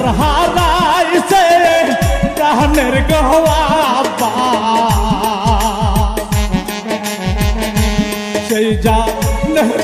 যার হারাইছে প্রাণের গহা সেই যা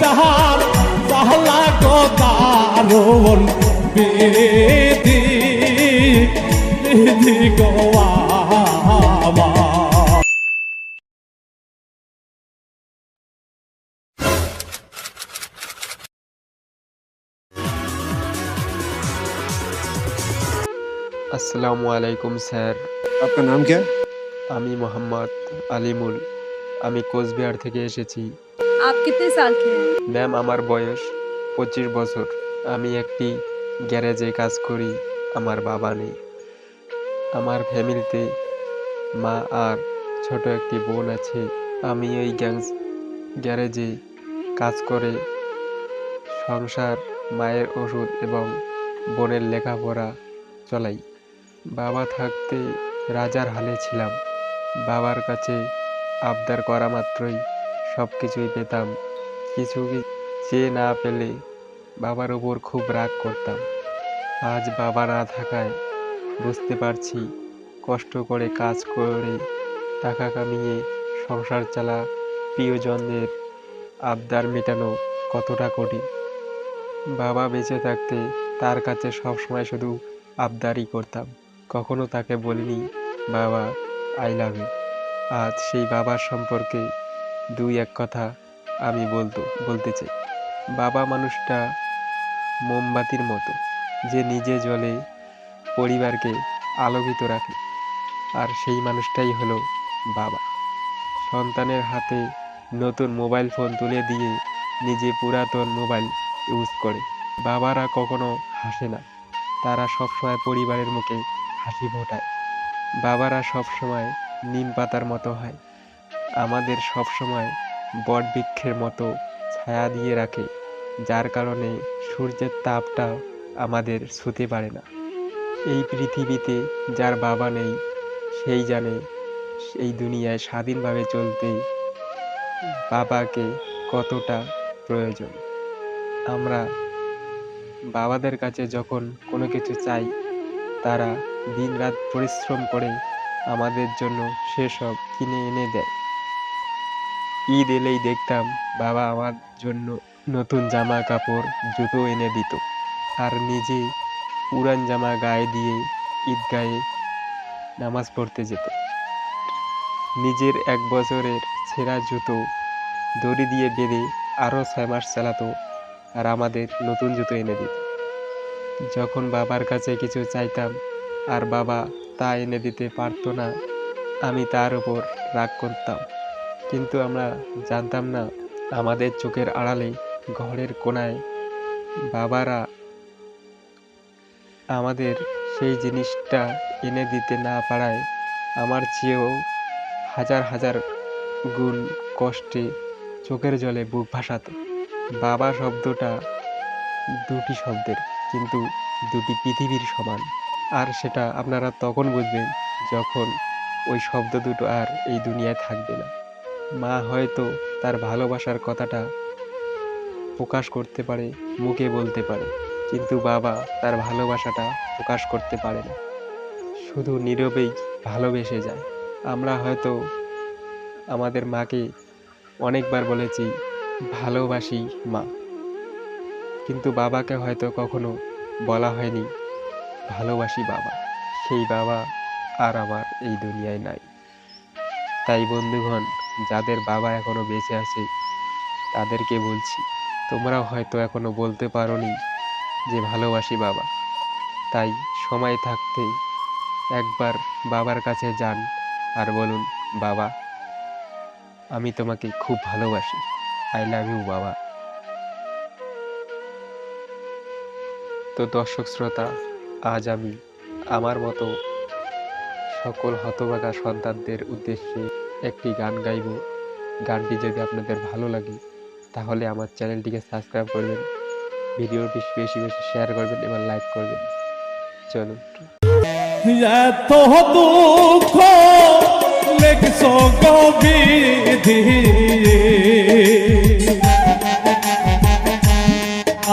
তাহার সাহলা গো দারুণ বিধি বিধি গোয়া আসসালামু আলাইকুম স্যার। আপনার নাম কে? আমি মোহাম্মদ আলিমুল। আমি কোচবিহার থেকে এসেছি। আপ সাল কে ম্যাম আমার বয়স পঁচিশ বছর। আমি একটি গ্যারেজে কাজ করি আমার বাবা নেই। আমার ফ্যামিলিতে মা আর ছোট একটি বোন আছে। আমি ওই গ্যাংস গ্যারেজে কাজ করে সংসার মায়ের ওষুধ এবং বোনের লেখাপড়া চলাই। বাবা থাকতে রাজার হালে ছিলাম। বাবার কাছে আবদার করা মাত্রই সব কিছুই পেতাম। কিছু চেয়ে না পেলে বাবার উপর খুব রাগ করতাম। আজ বাবা না থাকায় বুঝতে পারছি কষ্ট করে কাজ করে টাকা কামিয়ে সংসার চালা প্রিয়জনদের আবদার মেটানো কতটা কঠিন। বাবা বেঁচে থাকতে তার কাছে সবসময় শুধু আবদারই করতাম। কখনো তাকে বলিনি, বাবা আই লাভ ইউ আজ সেই বাবার সম্পর্কে দুই এক কথা আমি বলতো, বলতে চাই। বাবা মানুষটা মোমবাতির মতো, যে নিজে জলে পরিবারকে আলোকিত রাখে। আর সেই মানুষটাই হলো বাবা। সন্তানের হাতে নতুন মোবাইল ফোন তুলে দিয়ে নিজে পুরাতন মোবাইল ইউজ করে। বাবারা কখনো হাসে না। তারা সবসময় পরিবারের মুখে হাসি ফোটায়। বাবারা সবসময় নিম পাতার মতো হয়। আমাদের সবসময় বটবৃক্ষের মতো ছায়া দিয়ে রাখে, যার কারণে সূর্যের তাপটা আমাদের ছুতে পারে না। এই পৃথিবীতে যার বাবা নেই, সেই জানে এই দুনিয়ায় স্বাধীনভাবে চলতে বাবাকে কতটা প্রয়োজন। আমরা বাবাদের কাছে যখন কোনো কিছু চাই, তারা দিনরাত পরিশ্রম করে আমাদের জন্য সেসব কিনে এনে দেয়। ঈদ এলেই দেখতাম বাবা আমার জন্য নতুন জামা কাপড় জুতো এনে দিত আর নিজে পুরান জামা গায়ে দিয়ে ঈদগায়ে নামাজ পড়তে যেত। নিজের এক বছরের ছেঁড়া জুতো দড়ি দিয়ে বেঁধে আরও ছয় মাস চালাতো আর আমাদের নতুন জুতো এনে দিত। যখন বাবার কাছে কিছু চাইতাম আর বাবা তা এনে দিতে পারতো না। আমি তার উপর রাগ করতাম। কিন্তু আমরা জানতাম না, আমাদের চোখের আড়ালে ঘরের কোনায় বাবারা আমাদের সেই জিনিসটা এনে দিতে না পারায় আমার চেয়েও হাজার হাজার গুণ কষ্টে চোখের জলে বুক ভাসাত। বাবা শব্দটা দুটি শব্দের, কিন্তু দুটি পৃথিবীর সমান। আর সেটা আপনারা তখন বুঝবেন যখন ওই শব্দ দুটো আর এই দুনিয়ায় থাকবে না। মা হয়তো তার ভালোবাসার কথাটা প্রকাশ করতে পারে, মুখে বলতে পারে, কিন্তু বাবা তার ভালোবাসাটা প্রকাশ করতে পারে না। শুধু নীরবেই ভালোবেসে যায়। আমরা হয়তো আমাদের মাকে অনেকবার বলেছি, ভালোবাসি মা। কিন্তু বাবাকে হয়তো কখনো বলা হয়নি ভালোবাসি বাবা। সেই বাবা আর আমার এই দুনিয়ায় নাই। তাই বন্ধুগণ, যাদের বাবা এখনও বেঁচে আছে, তাদেরকে বলছি, তোমরাও হয়তো এখনও বলতে পারোনি যে ভালোবাসি বাবা। তাই সময় থাকতে একবার বাবার কাছে যান আর বলুন, বাবা, আমি তোমাকে খুব ভালোবাসি। আই লাভ ইউ, বাবা। তো দর্শক শ্রোতা আজ আমি আমার মতো সকল হতভাগা সন্তানদের উদ্দেশ্যে একটি গান গাইব। গানটি যদি আপনাদের ভালো লাগে, তাহলে আমার চ্যানেলটিকে সাবস্ক্রাইব করবেন, ভিডিওটি বেশি বেশি শেয়ার করবেন এবং লাইক করবেন। চলুন।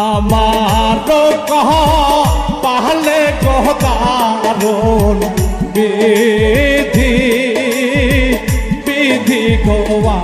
আমার কহ বিধি বিধি গোয়া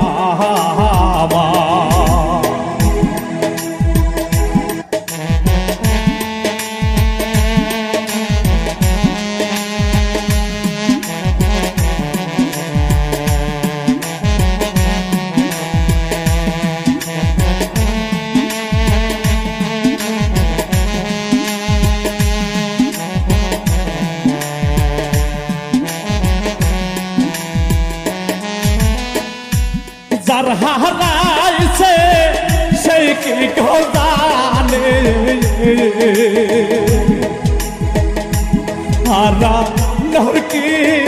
যার হারাইছে সেই কি গোদানে হারা নরকি সাহলা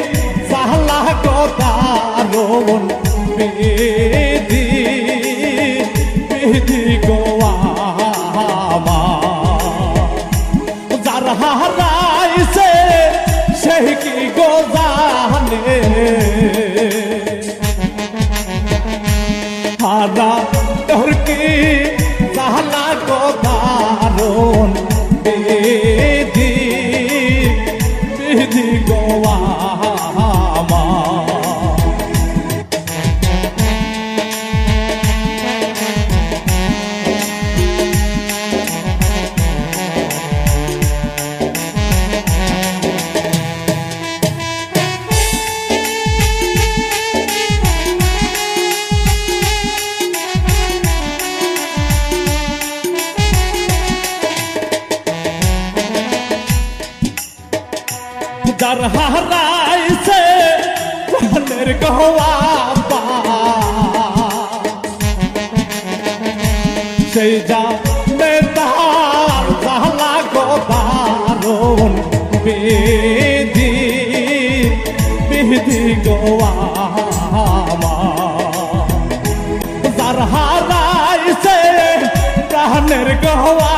যার হারাইছে, প্রাণের গোয়া সেই যা তার জালা গোদারণ বিধি বিধি গোয়া যার হারাইছে, প্রাণের গোয়া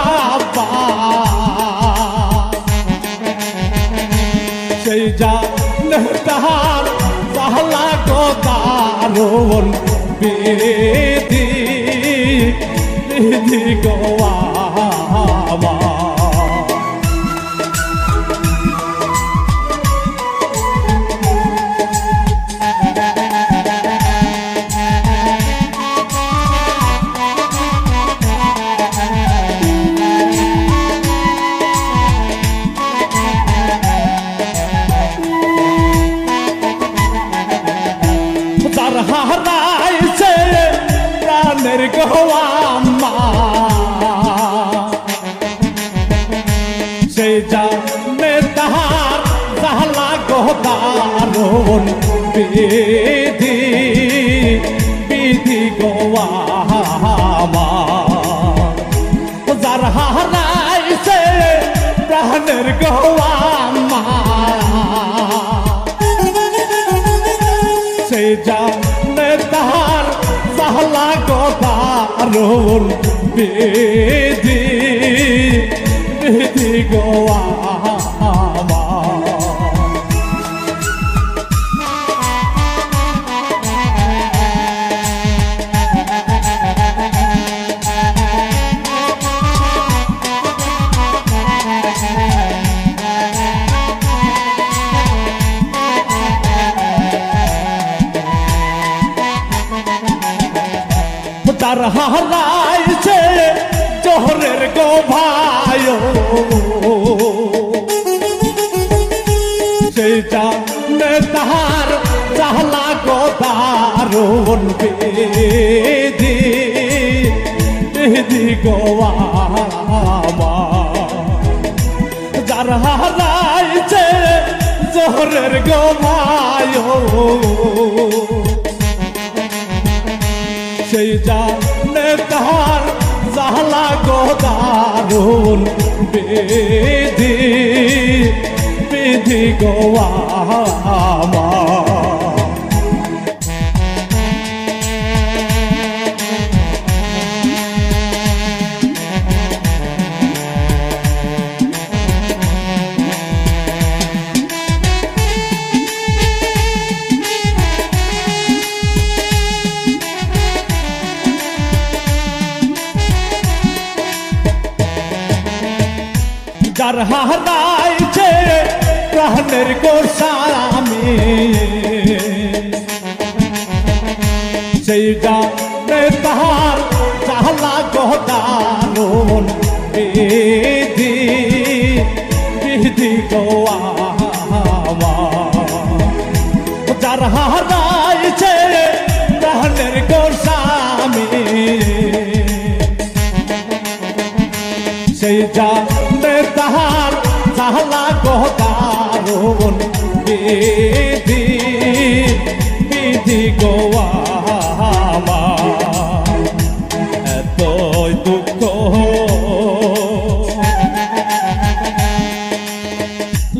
গোদারণ বিধি বিধি গোয়া তার প্রাণের গোয়াম্মা সেই জানে তাহার জাহলা গোদারণ বিধি বিধি গোয়ামা যার হারাইছে প্রাণের গোয়াম্মা সেই জানে গোদারুন বিধি বিধি গোয়া তার হারাইছে জোহরের গো ভাই সেই জানে তাহার চাহলা গো দারুণ বেদি বেদি গোয়া যার হারাইছে জোহরের গো ভাই সেই জানে তাহার জাহলা গদারুন বেধি বিধি গোয়া যার হারাইছে প্রাণের গোসারা সেই তাহার চালা গদারুন বিধি বিধি গোয়া যার হারাইছে প্রাণের গোস্বামী সেই জানে তাহার চালা গদারুন বিধি বিধি গোয়া এতই দুঃখ।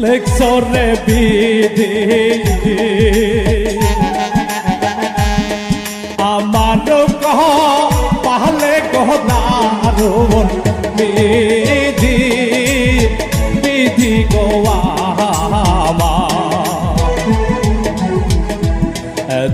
লেখসরে বিধি। আমার কহ পাহলে গহদারুন বিধি বিধি গোয়া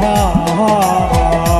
ha